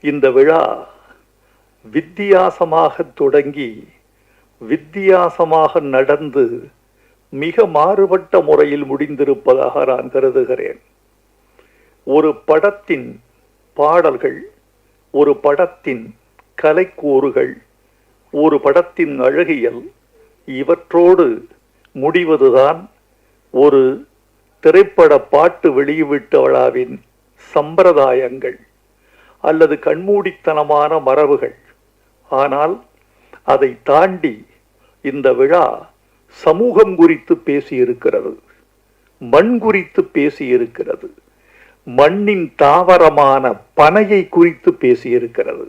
இந்த விழா வித்தியாசமாக தொடங்கி வித்தியாசமாக நடந்து மிக மாறுபட்ட முறையில் முடிந்திருப்பதாக நான் கருதுகிறேன். ஒரு படத்தின் பாடல்கள் ஒரு படத்தின் கலைக்கூறுகள் ஒரு படத்தின் அழகியல் இவற்றோடு முடிவதுதான் ஒரு திரைப்பட பாட்டு வெளியிட்ட விழாவின் சம்பிரதாயங்கள். அல்லது கண்மூடித்தனமான மரபுகள். ஆனால் அதை தாண்டி இந்த விழா சமூகம் குறித்து பேசியிருக்கிறது மண் குறித்து பேசியிருக்கிறது மண்ணின் தாவரமான பனையை குறித்து பேசியிருக்கிறது.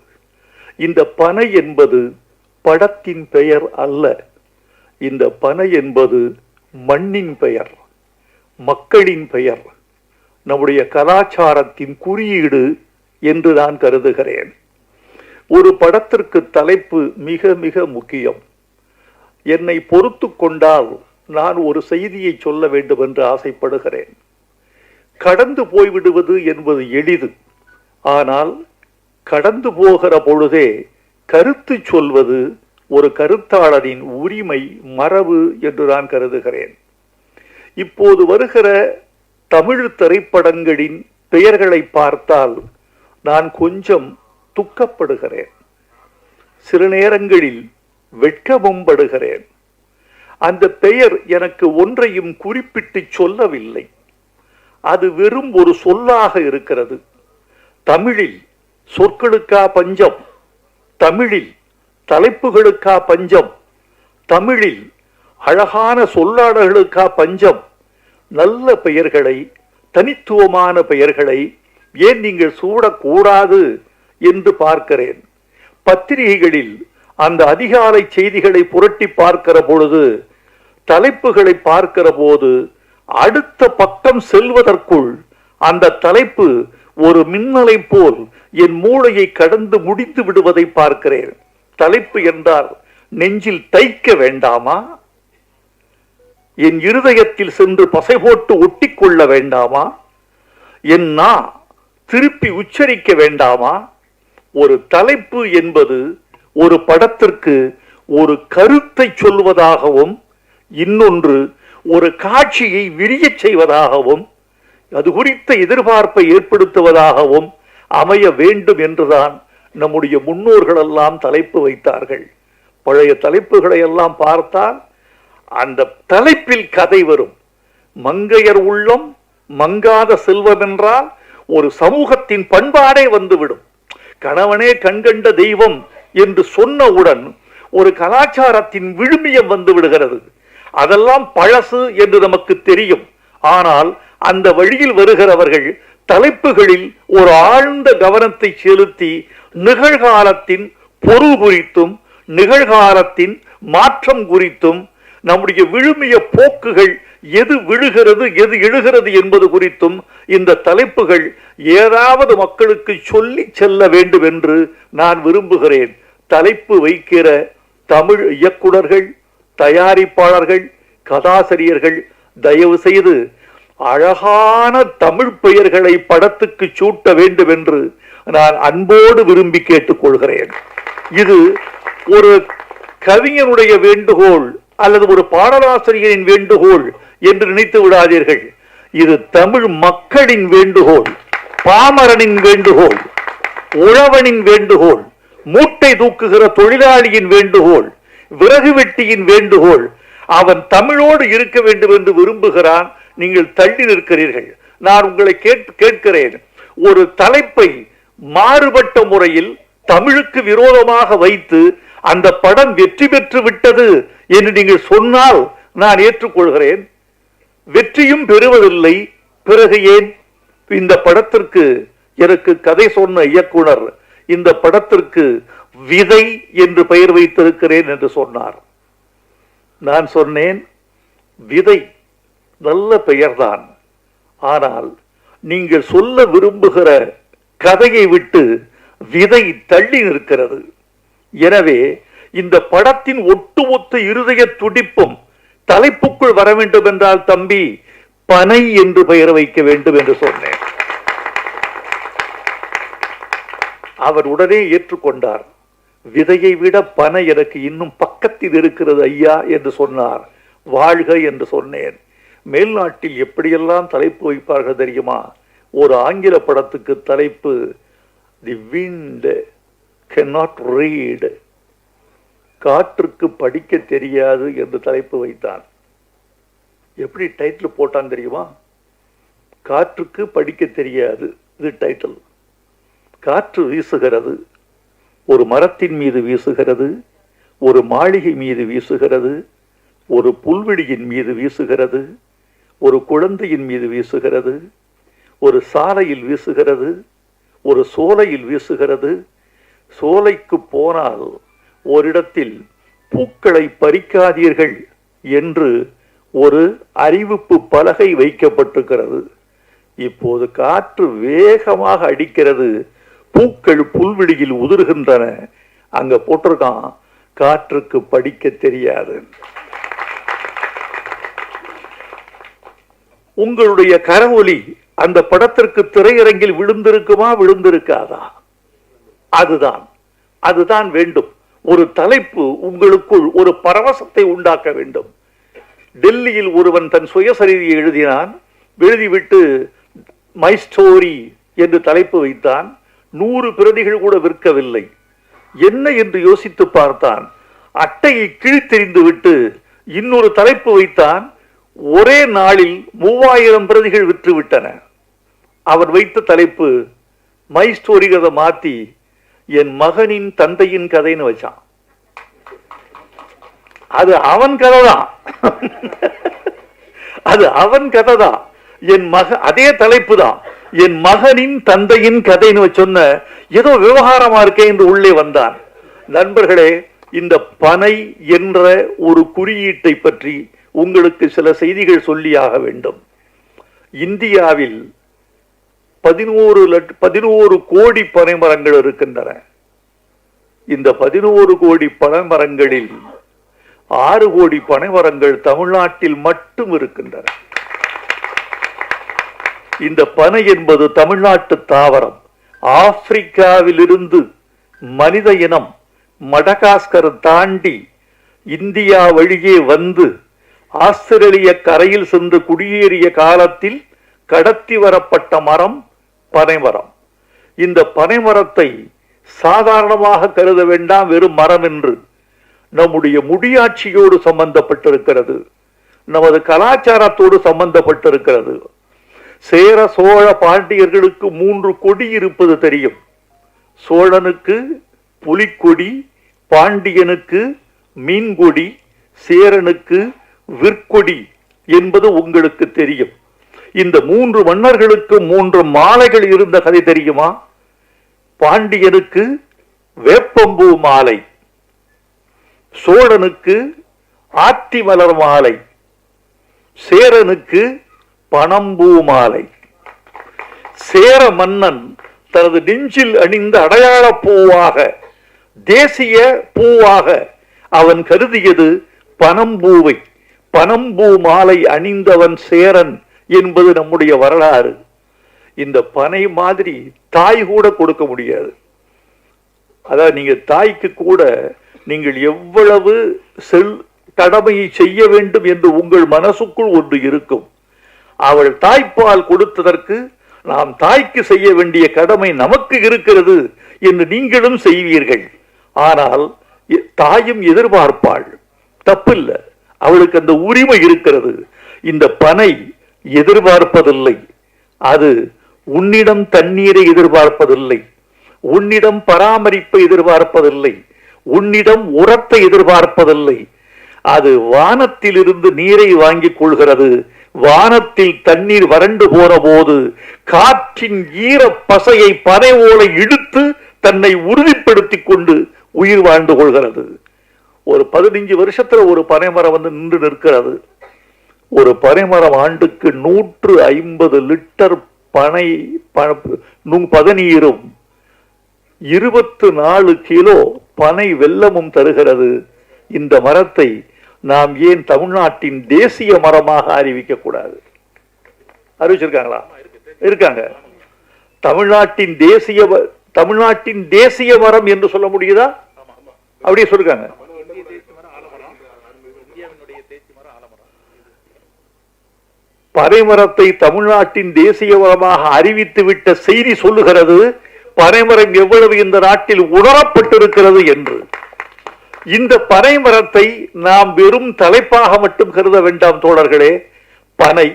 இந்த பனை என்பது படத்தின் பெயர் அல்ல. இந்த பனை என்பது மண்ணின் பெயர் மக்களின் பெயர். நம்முடைய கலாச்சாரத்தின் குறியீடு என்று நான் கருதுகிறேன். ஒரு படத்திற்கு தலைப்பு மிக மிக முக்கியம். என்னை பொறுத்து கொண்டால் நான் ஒரு செய்தியை சொல்ல வேண்டும் என்று ஆசைப்படுகிறேன். கடந்து போய்விடுவது என்பது எளிது. ஆனால் கடந்து போகிற பொழுதே கருத்து சொல்வது ஒரு கருத்தாளரின் உரிமை மரபு என்று நான் கருதுகிறேன். இப்போது வருகிற தமிழ் திரைப்படங்களின் பெயர்களை பார்த்தால் நான் கொஞ்சம் துக்கப்படுகிறேன். சில நேரங்களில் வெட்கமும் படுகிறேன். அந்த பெயர் எனக்கு ஒன்றையும் குறிப்பிட்டு சொல்லவில்லை. அது வெறும் ஒரு சொல்லாக இருக்கிறது. தமிழில் சொற்களுக்கா பஞ்சம் தமிழில் தலைப்புகளுக்கா பஞ்சம் தமிழில் அழகான சொல்லாடல்களுக்கா பஞ்சம் நல்ல பெயர்களை தனித்துவமான பெயர்களை ஏன் நீங்கள் சூடக்கூடாது என்று பார்க்கிறேன். பத்திரிகைகளில் அந்த அதிகாலை செய்திகளை புரட்டி பார்க்கிற பொழுது தலைப்புகளை பார்க்கிற போது அடுத்த பக்கம் செல்வதற்குள் அந்த தலைப்பு ஒரு மின்னலை போல் என் மூளையை கடந்து முடித்து விடுவதை பார்க்கிறேன். தலைப்பு என்றால் நெஞ்சில் தைக்க வேண்டாமா? என் இருதயத்தில் சென்று பசை போட்டு ஒட்டிக்கொள்ள வேண்டாமா? என் நான் திருப்பி உச்சரிக்க வேண்டாமா? ஒரு தலைப்பு என்பது ஒரு படத்திற்கு ஒரு கருத்தை சொல்வதாகவும் இன்னொன்று ஒரு காட்சியை விரியச் செய்வதாகவும் அது குறித்த எதிர்பார்ப்பை ஏற்படுத்துவதாகவும் அமைய வேண்டும் என்றுதான் நம்முடைய முன்னோர்கள் எல்லாம் தலைப்பு வைத்தார்கள். பழைய தலைப்புகளை எல்லாம் பார்த்தால் அந்த தலைப்பில் கதை வரும். மங்கையர் உள்ளம் மங்காத செல்வம் என்றால் ஒரு சமூகத்தின் பண்பாடே வந்துவிடும். கணவனே கண்கண்ட தெய்வம் என்று சொன்னவுடன் ஒரு கலாச்சாரத்தின் விழுமியம் வந்து விடுகிறது. அதெல்லாம் பழசு என்று நமக்கு தெரியும். ஆனால் அந்த வழியில் வருகிறவர்கள் தலைப்புகளில் ஒரு ஆழ்ந்த கவனத்தை செலுத்தி நிகழ்காலத்தின் பொருள் குறித்தும் நிகழ்காலத்தின் மாற்றம் குறித்தும் நம்முடைய விழுமிய போக்குகள் எது விழுகிறது எது எழுகிறது என்பது குறித்தும் இந்த தலைப்புகள் ஏதாவது மக்களுக்கு சொல்லி செல்ல வேண்டும் என்று நான் விரும்புகிறேன். தலைப்பு வைக்கிற தமிழ் இயக்குனர்கள் தயாரிப்பாளர்கள் கதாசிரியர்கள் தயவு செய்து அழகான தமிழ் பெயர்களை படத்துக்கு சூட்ட வேண்டும் என்று நான் அன்போடு விரும்பி கேட்டுக்கொள்கிறேன். இது ஒரு கவிஞனுடைய வேண்டுகோள் அல்லது ஒரு பாடலாசிரியரின் வேண்டுகோள் என்று நினைத்து விடாதீர்கள். இது தமிழ் மக்களின் வேண்டுகோள் பாமரனின் வேண்டுகோள் உழவனின் வேண்டுகோள் மூட்டை தூக்குகிற தொழிலாளியின் வேண்டுகோள் விறகு வெட்டியின் வேண்டுகோள். அவன் தமிழோடு இருக்க வேண்டும் என்று விரும்புகிறான். நீங்கள் தள்ளி நிற்கிறீர்கள். நான் உங்களை கேட் கேட்கிறேன். ஒரு தலைப்பை மாறுபட்ட முறையில் தமிழுக்கு விரோதமாக வைத்து அந்த படம் வெற்றி பெற்று விட்டது என்று நீங்கள் சொன்னால் நான் ஏற்றுக்கொள்கிறேன். வெற்றியும் பெறுவதில்லை. பிறகு ஏன்? இந்த படத்திற்கு எனக்கு கதை சொன்ன இயக்குனர் இந்த படத்திற்கு விதை என்று பெயர் வைத்திருக்கிறேன் என்று சொன்னார். நான் சொன்னேன் விதை நல்ல பெயர்தான். ஆனால் நீங்கள் சொல்ல விரும்புகிற கதையை விட்டு விதை தள்ளி நிற்கிறது. எனவே இந்த படத்தின் ஒட்டுமொத்த இருதய துடிப்பும் தலைப்புக்குள் வர வேண்டும் என்றால் தம்பி பனை என்று பெயர் வைக்க வேண்டும் என்று சொன்னேன். அவர் உடனே ஏற்றுக்கொண்டார். விதையை விட பனை எனக்கு இன்னும் பக்கத்தில் இருக்கிறது ஐயா என்று சொன்னார். வாழ்க என்று சொன்னேன். மேல்நாட்டில் எப்படியெல்லாம் தலைப்பு வைப்பார்கள் தெரியுமா? ஒரு ஆங்கில படத்துக்கு தலைப்பு the wind can not read காற்றுக்கு படிக்க தெரியாது என்று தலைப்பு வைத்தான். எப்படி டைட்டில் போட்டான் தெரியுமா? காற்றுக்கு படிக்க தெரியாது. இது டைட்டில் காற்று வீசுகிறது. ஒரு மரத்தின் மீது வீசுகிறது. ஒரு மாளிகை மீது வீசுகிறது. ஒரு புல்வெளியின் மீது வீசுகிறது. ஒரு குழந்தையின் மீது வீசுகிறது. ஒரு சாலையில் வீசுகிறது. ஒரு சோலையில் வீசுகிறது. சோலைக்கு போனால் ஓரிடத்தில் பூக்களை பறிக்காதீர்கள் என்று ஒரு அறிவிப்பு பலகை வைக்கப்பட்டிருக்கிறது. இப்போது காற்று வேகமாக அடிக்கிறது. பூக்கள் புல்வெளியில் உதிர்கின்றன. அங்க போட்டிருக்கான் காற்றுக்கு படிக்க தெரியாது. உங்களுடைய கரவொலி அந்த படத்திற்கு திரையரங்கில் விழுந்திருக்குமா விழுந்திருக்காதா? அதுதான் அதுதான் வேண்டும். ஒரு தலைப்பு உங்களுக்குள் ஒரு பரவசத்தை உண்டாக்க வேண்டும். டெல்லியில் ஒருவன் தன் சுயசரிதியை எழுதினான் எழுதிவிட்டு மை ஸ்டோரி என்று தலைப்பு வைத்தான். நூறு பிரதிகள் கூட விற்கவில்லை. என்ன என்று யோசித்து பார்த்தான். அட்டையை கிழித்தெறிந்து விட்டு இன்னொரு தலைப்பு வைத்தான். ஒரே நாளில் மூவாயிரம் பிரதிகள் விற்றுவிட்டன. அவர் வைத்த தலைப்பு மை ஸ்டோரிகிறத மாற்றி என் மகனின் தந்தையின் கதைன்னு வச்சான். அது அவன் கதை தான் அது அவன் கதை தான் என் மக அதே தலைப்பு தான் என் மகனின் தந்தையின் கதைன்னு சொன்ன ஏதோ விவகாரமா இருக்கே என்று உள்ளே வந்தான். நண்பர்களே இந்த பனை என்ற ஒரு குறியீட்டை பற்றி உங்களுக்கு சில செய்திகள் சொல்லியாக வேண்டும். இந்தியாவில் பதினோரு லட் பதினோரு கோடி பனைமரங்கள் இருக்கின்றன. இந்த பதினோரு கோடி பனைமரங்களில் ஆறு கோடி பனைமரங்கள் தமிழ்நாட்டில் மட்டும் இருக்கின்றன. இந்த பனை என்பது தமிழ்நாட்டு தாவரம். ஆப்பிரிக்காவிலிருந்து மனித இனம் மடகாஸ்கர் தாண்டி இந்தியா வழியே வந்து ஆஸ்திரேலிய கரையில் சென்று குடியேறிய காலத்தில் கடத்தி வரப்பட்ட மரம் பனைமரம். இந்த பனைமரத்தை சாதாரணமாக கருத வேண்டாம் வெறும் மரம் என்று. நம்முடைய முடியாட்சியோடு சம்பந்தப்பட்டிருக்கிறது. நமது கலாச்சாரத்தோடு சம்பந்தப்பட்டிருக்கிறது. சேர சோழ பாண்டியர்களுக்கு மூன்று கொடி இருப்பது தெரியும். சோழனுக்கு புலிக்கொடி பாண்டியனுக்கு மீன்கொடி சேரனுக்கு விற்கொடி என்பது உங்களுக்கு தெரியும். இந்த மூன்று மன்னர்களுக்கு மூன்று மாலைகள் இருந்த கதை தெரியுமா? பாண்டியனுக்கு வேப்பம்பூ மாலை சோழனுக்கு ஆத்தி மலர் மாலை சேரனுக்கு பணம்பூ மாலை. சேர மன்னன் தனது நெஞ்சில் அணிந்த அடையாள பூவாக தேசிய பூவாக அவன் கருதியது பனம்பூவை பனம்பூ மாலை அணிந்தவன் சேரன். என்பது நம்முடைய வரலாறு. இந்த பனை மாதிரி தாய் கூட கொடுக்க முடியாது. அதாவது நீங்கள் தாய்க்கு கூட நீங்கள் எவ்வளவு செல் கடமையை செய்ய வேண்டும் என்று உங்கள் மனசுக்குள் ஒன்று இருக்கும். அவள் தாய்ப்பால் கொடுத்ததற்கு நாம் தாய்க்கு செய்ய வேண்டிய கடமை நமக்கு இருக்கிறது என்று நீங்களும் செய்வீர்கள். ஆனால் தாயும் எதிர்பார்ப்பாள். தப்பில்லை. அவளுக்கு அந்த உரிமை இருக்கிறது. இந்த பனை எதிர்பார்ப்பதில்லை. அது உன்னிடம் தண்ணீரை எதிர்பார்ப்பதில்லை. உன்னிடம் பராமரிப்பை எதிர்பார்ப்பதில்லை. உன்னிடம் உரத்தை எதிர்பார்ப்பதில்லை. அது வானத்திலிருந்து நீரை வாங்கிக் கொள்கிறது. வானத்தில் தண்ணீர் வறண்டு போற போது காற்றின் ஈர பசையை பனை ஓலை இழுத்து தன்னை உறுதிப்படுத்திக் கொண்டு உயிர் வாழ்ந்து கொள்கிறது. ஒரு பதினைஞ்சு வருஷத்துல ஒரு பனைமரம் வந்து நின்று நிற்கிறது. ஒரு பனைமரம் ஆண்டுக்கு நூற்று ஐம்பது லிட்டர் பனை ப- பதநீரும். இருபத்து நாலு கிலோ பனை வெல்லமும் தருகிறது. இந்த மரத்தை நாம் ஏன் தமிழ்நாட்டின் தேசிய மரமாக அறிவிக்க கூடாது? அறிவிச்சிருக்காங்களா? இருக்காங்க. தமிழ்நாட்டின் தேசிய தமிழ்நாட்டின் தேசிய மரம் என்று சொல்ல முடியுதா? அப்படியே சொல்லிருக்காங்க. பனைமரத்தை தமிழ்நாட்டின் தேசிய மரமாக அறிவித்து விட்ட செய்தி சொல்லுகிறது பனைமரம் எவ்வளவு இந்த நாட்டில் உணரப்பட்டிருக்கிறது என்று. இந்த பனைமரத்தை நாம் வெறும் தலைப்பாக மட்டும் கருத வேண்டாம் தோழர்களே. பனை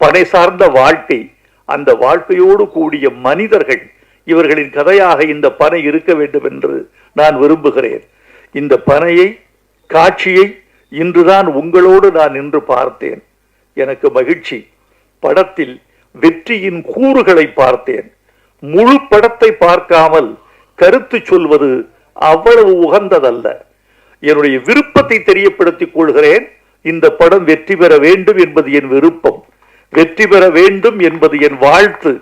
பனை சார்ந்த வாழ்க்கை அந்த வாழ்க்கையோடு கூடிய மனிதர்கள் இவர்களின் கதையாக இந்த பனை இருக்க வேண்டும் என்று நான் விரும்புகிறேன். இந்த பனையை காட்சியை இன்றுதான் உங்களோடு நான் நின்று பார்த்தேன். எனக்கு மகிழ்ச்சி. படத்தில் வெற்றியின் கூறுகளை பார்த்தேன். முழு படத்தை பார்க்காமல் கருத்து சொல்வது அவ்வளவு உகந்ததல்ல. என்னுடைய விருப்பத்தை தெரியப்படுத்திக் கொள்கிறேன். இந்த படம் வெற்றி பெற வேண்டும் என்பது என் விருப்பம். வெற்றி பெற வேண்டும் என்பது என் வாழ்த்து.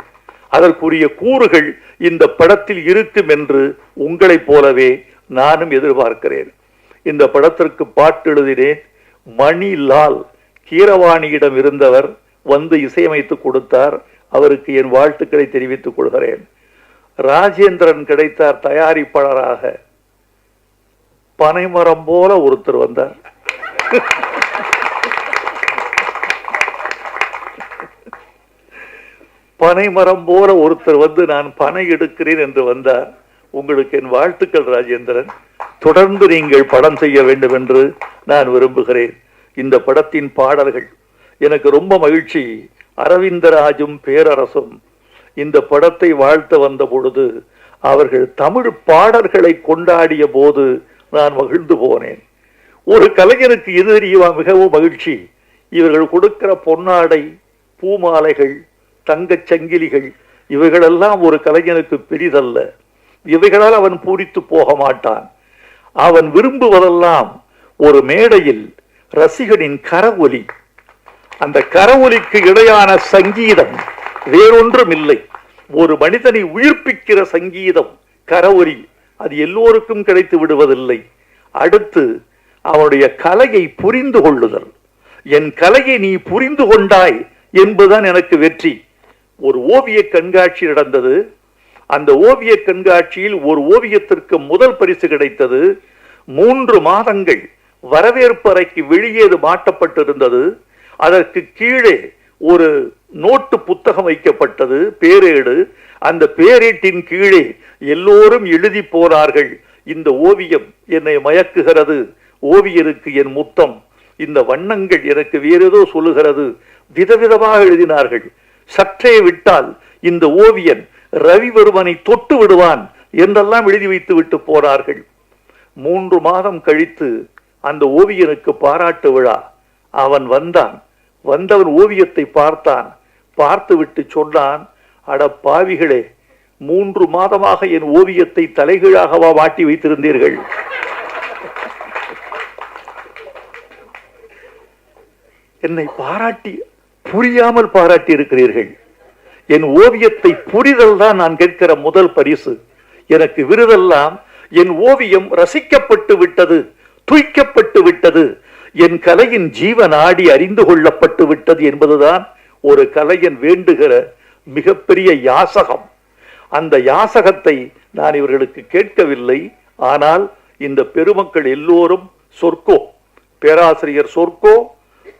அதற்குரிய கூறுகள் இந்த படத்தில் இருக்கும் என்று உங்களைப் போலவே நானும் எதிர்பார்க்கிறேன். இந்த படத்திற்கு பாட்டு எழுதினேன். மணி லால் கீரவாணியிடம் இருந்தவர் வந்து இசையமைத்து கொடுத்தார். அவருக்கு என் வாழ்த்துக்களை தெரிவித்துக் கொள்கிறேன். ராஜேந்திரன் கிடைத்தார் தயாரிப்பாளராக. பனைமரம் போல ஒருத்தர் வந்தார். பனைமரம் போல ஒருத்தர் வந்து நான் பனை எடுக்கிறேன் என்று வந்தார். உங்களுக்கு என் வாழ்த்துக்கள் ராஜேந்திரன். தொடர்ந்து நீங்கள் படம் செய்ய வேண்டும் என்று நான் விரும்புகிறேன். இந்த படத்தின் பாடல்கள். எனக்கு ரொம்ப மகிழ்ச்சி. அரவிந்தராஜும் பேரரசும் இந்த படத்தை வாழ்த்த வந்த பொழுது அவர்கள் தமிழ் பாடல்களை கொண்டாடிய போது நான் மகிழ்ந்து போனேன். ஒரு கலைஞருக்கு எது தெரியுமா? மிகவும் மகிழ்ச்சி. இவர்கள் கொடுக்கிற பொன்னாடை பூமாலைகள் தங்கச் சங்கிலிகள் இவைகளெல்லாம் ஒரு கலைஞனுக்கு பெரிதல்ல. இவைகளால் அவன் பூரித்து போக மாட்டான். அவன் விரும்புவதெல்லாம் ஒரு மேடையில் ரசிகனின் கரவொலி அந்த கரவொலிக்கு இடையான சங்கீதம் வேறொன்றும் இல்லை ஒரு மனிதனை உயிர்ப்பிக்கிற சங்கீதம் கரவொலி அது எல்லோருக்கும் கிடைத்து விடுவதில்லை. அடுத்து அவனுடைய கலையை புரிந்து கொள்ளுதல். என் கலையை நீ புரிந்து கொண்டாய் என்பதுதான் எனக்கு வெற்றி. ஒரு ஓவிய கண்காட்சி நடந்தது. அந்த ஓவிய கண்காட்சியில் ஒரு ஓவியத்திற்கு முதல் பரிசு கிடைத்தது. மூன்று மாதங்கள் வரவேற்பறைக்கு வெளியே அது மாட்டப்பட்டிருந்தது. அதற்கு கீழே ஒரு நோட்டு புத்தகம் வைக்கப்பட்டது பேரேடு. அந்த பேரேட்டின் கீழே எல்லோரும் எழுதி போனார்கள். இந்த ஓவியம் என்னை மயக்குகிறது. ஓவியருக்கு என் முத்தம். இந்த வண்ணங்கள் எனக்கு வேறேதோ சொல்லுகிறது. விதவிதமாக எழுதினார்கள். சற்றே விட்டால் இந்த ஓவியன் ரவிவர்மனை தொட்டு விடுவான் என்றெல்லாம் எழுதி வைத்து விட்டு போனார்கள். மூன்று மாதம் கழித்து அந்த ஓவியனுக்கு பாராட்டு விழா. அவன் வந்தான். வந்தவன் ஓவியத்தை பார்த்தான். பார்த்துவிட்டு சொன்னான் அட பாவிகளே மூன்று மாதமாக என் ஓவியத்தை தலைகீழாகவா மாட்டி வைத்திருந்தீர்கள்? என்னை பாராட்டி புரியாமல் பாராட்டி இருக்கிறீர்கள் என் ஓவியத்தை புரிதல் தான் நான் கேட்கிற முதல் பரிசு. எனக்கு விருதெல்லாம் என் ஓவியம் ரசிக்கப்பட்டு விட்டது. துய்க்கப்பட்டு விட்டது. என் கலையின் ஜீவனாடி அறிந்து கொள்ளப்பட்டு விட்டது என்பதுதான் ஒரு கலையன் வேண்டுகிற மிகப்பெரிய யாசகம். அந்த யாசகத்தை நான் இவர்களுக்கு கேட்கவில்லை. ஆனால் இந்த பெருமக்கள் எல்லோரும் சொர்க்கோ பேராசிரியர் சொர்க்கோ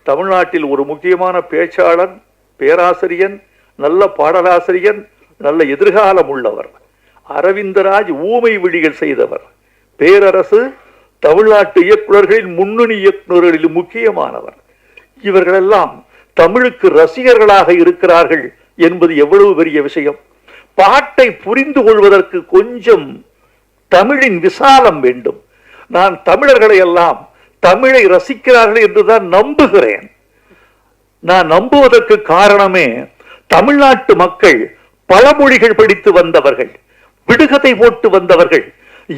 தமிழ்நாட்டில் ஒரு முக்கியமான பேச்சாளன் பேராசிரியன் நல்ல பாடலாசிரியன் நல்ல எதிர்காலம் உள்ளவர். அரவிந்தராஜ் ஊமை விழிகள் செய்தவர். பேரரசு தமிழ்நாட்டு இயக்குநர்களின் முன்னணி இயக்குநர்களில் முக்கியமானவர். இவர்களெல்லாம் தமிழுக்கு ரசிகர்களாக இருக்கிறார்கள் என்பது எவ்வளவு பெரிய விஷயம். பாட்டை புரிந்து கொள்வதற்கு கொஞ்சம் தமிழின் விசாலம் வேண்டும். நான் தமிழர்களை எல்லாம் தமிழை ரசிக்கிறார்கள் என்றுதான் நம்புகிறேன். நான் நம்புவதற்கு காரணமே தமிழ்நாட்டு மக்கள் பல மொழிகள் படித்து வந்தவர்கள் விடுகதை போட்டு வந்தவர்கள்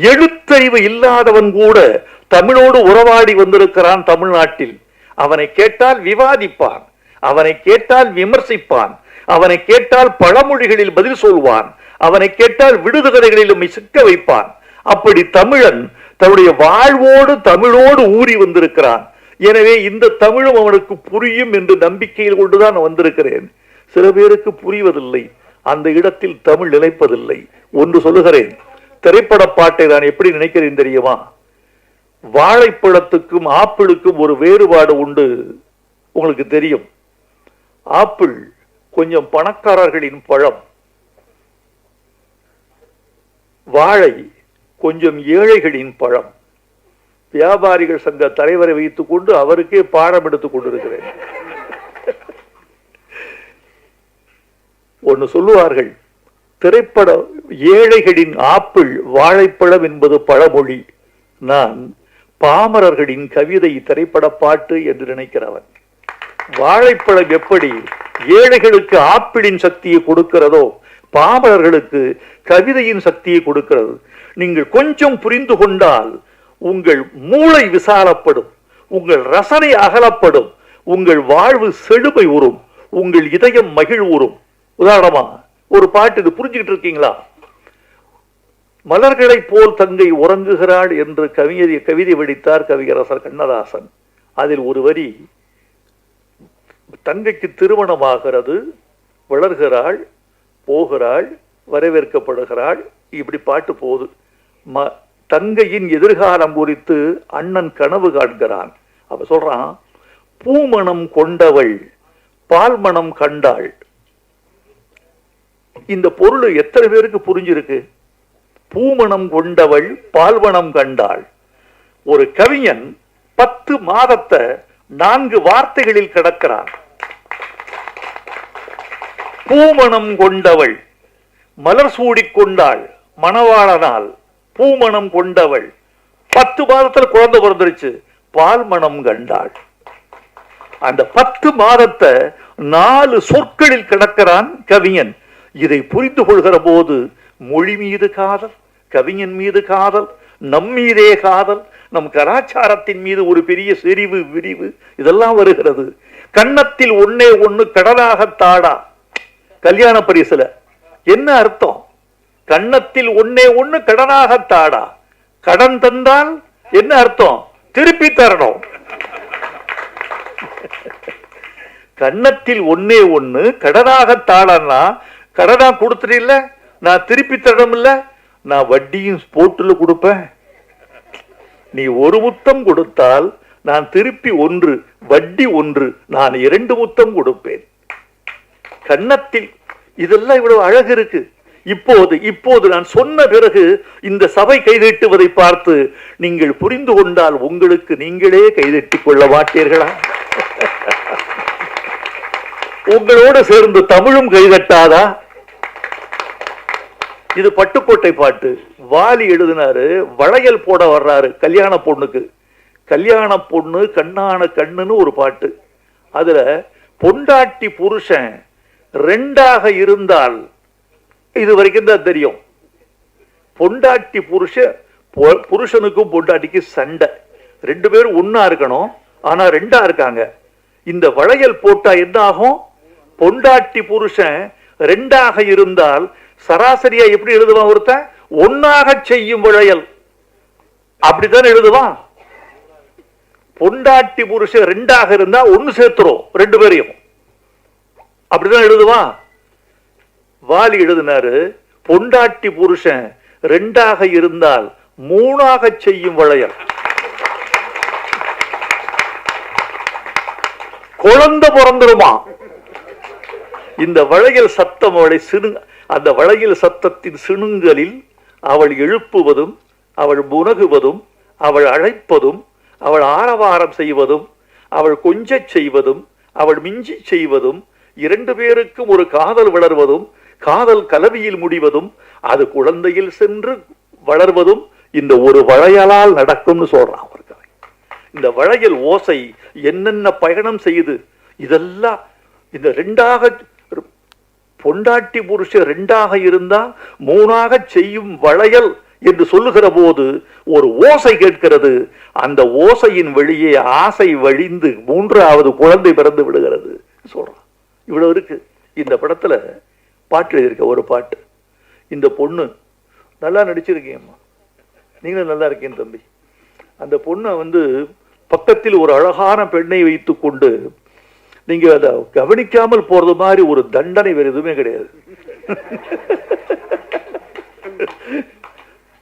எழுத்தறிவு இல்லாதவன் கூட தமிழோடு உறவாடி வந்திருக்கிறான் தமிழ்நாட்டில். அவனை கேட்டால் விவாதிப்பான் அவனை கேட்டால் விமர்சிப்பான் அவனை கேட்டால் பழமொழிகளில் பதில் சொல்வான் அவனை கேட்டால் விடுதுகதைகளிலும் சிக்க வைப்பான். அப்படி தமிழன் தன்னுடைய வாழ்வோடு தமிழோடு ஊறி வந்திருக்கிறான். எனவே இந்த தமிழும் அவனுக்கு புரியும் என்று நம்பிக்கையில் கொண்டுதான் வந்திருக்கிறேன். சில பேருக்கு புரிவதில்லை அந்த இடத்தில் தமிழ் நிலைப்பதில்லை. ஒன்று சொல்லுகிறேன் திரைப்பட பாட்டை நான் எப்படி நினைக்கிறேன் தெரியுமா? வாழைப்பழத்துக்கும் ஆப்பிளுக்கும் ஒரு வேறுபாடு உண்டு. உங்களுக்கு தெரியும். ஆப்பிள் கொஞ்சம் பணக்காரர்களின் பழம். வாழை கொஞ்சம் ஏழைகளின் பழம். வியாபாரிகள் சங்க தலைவரை வைத்துக் கொண்டு அவருக்கே பாடம் எடுத்துக் கொண்டிருக்கிறேன். ஒன்று சொல்லுவார்கள் திரைப்பட ஏழைகளின் ஆப்பிள் வாழைப்பழம் என்பது பழமொழி. நான் பாமரர்களின் கவிதை திரைப்பட பாட்டு என்று நினைக்கிறவன். வாழைப்பழம் எப்படி ஏழைகளுக்கு ஆப்பிளின் சக்தியை கொடுக்கிறதோ பாமரர்களுக்கு கவிதையின் சக்தியை கொடுக்கிறது. நீங்கள் கொஞ்சம் புரிந்து கொண்டால் உங்கள் மூளை விசாலப்படும் உங்கள் ரசனை அகலப்படும் உங்கள் வாழ்வு செழுமை உறும் உங்கள் இதயம் மகிழ்வுறும் உதாரணமா ஒரு பாட்டு இது புரிஞ்சுக்கிட்டு இருக்கீங்களா? மலர்களைப் போல் தங்கை உறங்குகிறாள் என்று கவிதை கவிதை வெடித்தார் கவியரசர் கண்ணதாசன். அதில் ஒரு வரி தங்கைக்கு திருமணமாகிறது வளர்கிறாள் போகிறாள் வரவேற்கப்படுகிறாள் இப்படி பாட்டு போகுது. ம தங்கையின் எதிர்காலம் குறித்து அண்ணன் கனவு காண்கிறான். அவ சொல்றான் பூமணம் கொண்டவள் பால்மணம் கண்டாள். இந்த பொருள் எத்தனை பேருக்கு புரிஞ்சிருக்கு? பூமணம் கொண்டவள் பால்மணம் கண்டாள். ஒரு கவிஞன் பத்து மாதத்தை நான்கு வார்த்தைகளில் கிடக்கிறான். பூமணம் கொண்டவள் மலர் சூடிக் கொண்டாள் மணவாளனால். பூமணம் கொண்டவள் பத்து மாதத்தில் குழந்தை பிறந்துருச்சு பால் மணம் கண்டாள். அந்த பத்து மாதத்தை நாலு சொற்களில் கிடக்கிறான் கவிஞன். இதை புரிந்து கொள்கிற போது மொழி மீது காதல். கவிஞன் மீது காதல் நம்மீதே காதல் நம் கலாச்சாரத்தின் மீது ஒரு பெரிய செறிவு விரிவு இதெல்லாம் வருகிறது. கன்னத்தில் ஒன்னே ஒண்ணு கடலாக தாடா. கல்யாண பரிசுல. என்ன அர்த்தம்? கன்னத்தில் ஒன்னே ஒண்ணு கடனாக தாடா. கடன் தந்தால் என்ன அர்த்தம்? திருப்பி தரணும். கன்னத்தில் ஒன்னே ஒண்ணு கடனாக தாடன்னா கடனா கொடுத்துட்டு நான் திருப்பி தரணும் இல்ல நான் வட்டியும் ஸ்போர்ட்டில் கொடுப்பேன். நீ ஒரு முத்தம் கொடுத்தால் நான் திருப்பி ஒன்று வட்டி ஒன்று நான் இரண்டு முத்தம் கொடுப்பேன். கன்னத்தில் இதெல்லாம் இவ்வளவு அழகு இருக்கு. இப்போது இப்போது நான் சொன்ன பிறகு இந்த சபை கைதட்டுவதை பார்த்து நீங்கள் புரிந்து கொண்டால் உங்களுக்கு நீங்களே கைதட்டிக் கொள்ள மாட்டீர்களா? உங்களோடு சேர்ந்து தமிழும் கைதட்டாதா? இது பட்டுக்கோட்டை பாட்டு. வாலி எழுதினாரு வளையல் போட வர்றாரு கல்யாண பொண்ணுக்கு. கல்யாண பொண்ணு கண்ணான கண்ணுன்னு ஒரு பாட்டு. அதுல பொண்டாட்டி புருஷன் ரெண்டாக இருந்தால் இது வரைக்கும் தான் தெரியும். பொண்டாட்டி புருஷ புருஷனுக்கும் பொண்டாட்டிக்கும் சண்டை. ரெண்டு பேரும் ஒன்றா இருக்கணும் ஆனா ரெண்டா இருக்காங்க. இந்த வளையல் போட்டா என்ன ஆகும்? பொண்டாட்டி புருஷன் ரெண்டாக இருந்தால் சராசரியா எப்படி எழுதுவான் ஒருத்தன்? ஒன்னாக செய்யும் வளையல். அப்படித்தான் எழுதுவான். பொண்டாட்டி புருஷன் ரெண்டாக இருந்தா ஒன்னு சேர்த்துரும் ரெண்டு பேரையும். அப்படிதான் எழுதுவான். வாலி எழுதினாரு பொண்டாட்டி புருஷன் ரெண்டாக இருந்தால் மூணாக செய்யும் வளையல். குழந்தை பிறந்துருமா? இந்த வளையல் சத்தம் அவளை சினு அந்த வளையல் சத்தத்தின் சிணுங்களில் அவள் எழுப்புவதும் அவள் முனகுவதும் அவள் அழைப்பதும் அவள் ஆரவாரம் செய்வதும் அவள் கொஞ்சச் செய்வதும் அவள் மிஞ்சி செய்வதும் இரண்டு பேருக்கும் ஒரு காதல் வளர்வதும் காதல் கலவியில் முடிவதும் அது குழந்தையில் சென்று வளர்வதும் இந்த ஒரு வளையலால் நடக்கும்னு சொல்றான் ஒரு கதை. இந்த வளையல் ஓசை என்னென்ன பயணம் செய்யுது இதெல்லாம் இந்த ரெண்டாக பொண்டாட்டி புருஷன் ரெண்டாக இருந்தால் மூணாக செய்யும் வளையல் என்று சொல்லுகிற போது ஒரு ஓசை கேட்கிறது. அந்த ஓசையின் வெளியே ஆசை வழிந்து மூன்றாவது குழந்தை பிறந்து விடுகிறது சொல்கிறான் இவ்வளோ இருக்கு. இந்த படத்தில் பாட்டு எழுதியிருக்க ஒரு பாட்டு. இந்த பொண்ணு நல்லா நடிச்சிருக்கீங்கம்மா. நீங்களும் நல்லா இருக்கீங்க தம்பி. அந்த பொண்ணை வந்து பக்கத்தில் ஒரு அழகான பெண்ணை வைத்து கொண்டு நீங்க அதை கவனிக்காமல் போறது மாதிரி ஒரு தண்டனை வேறு எதுவுமே கிடையாது.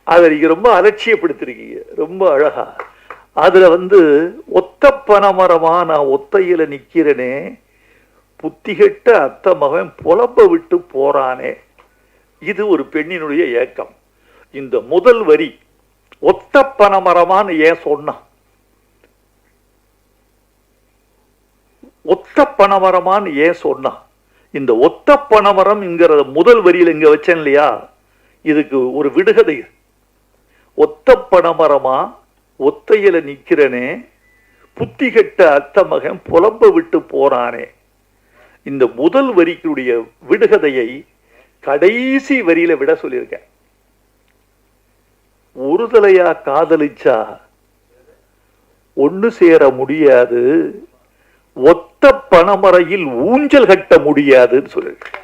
அதை நீங்க ரொம்ப அலட்சியப்படுத்திருக்கீங்க. ரொம்ப அழகா. அதுல வந்து ஒத்த பனமரமா நான் ஒத்தையில நிக்கிறேனே. புத்திகெட்ட அத்த மகன் புலம்ப விட்டு போறானே. இது ஒரு பெண்ணினுடைய ஏக்கம். இந்த முதல் வரி ஒத்த பனமரமான்னு ஏன் சொன்னான்? ஒத்த பணவரமான்னு ஏன் சொன்னான் இந்த ஒத்த பனைமரம்ங்கிற முதல் வரியில் இங்க வச்சேன் இல்லையா? இதுக்கு ஒரு விடுகதை. ஒத்த பணமரமா ஒத்தையில நிக்கிறனே புத்தி கெட்ட அத்த மகன் புலம்ப விட்டு போறானே. இந்த முதல் வரிக்குடைய விடுகதையை கடைசி வரியில விட சொல்லியிருக்கேன். ஒருதலையா காதலிச்சா ஒண்ணு சேர முடியாது ஒத்த பணமறையில் ஊஞ்சல் கட்ட முடியாதுன்னு சொல்லியிருக்கேன்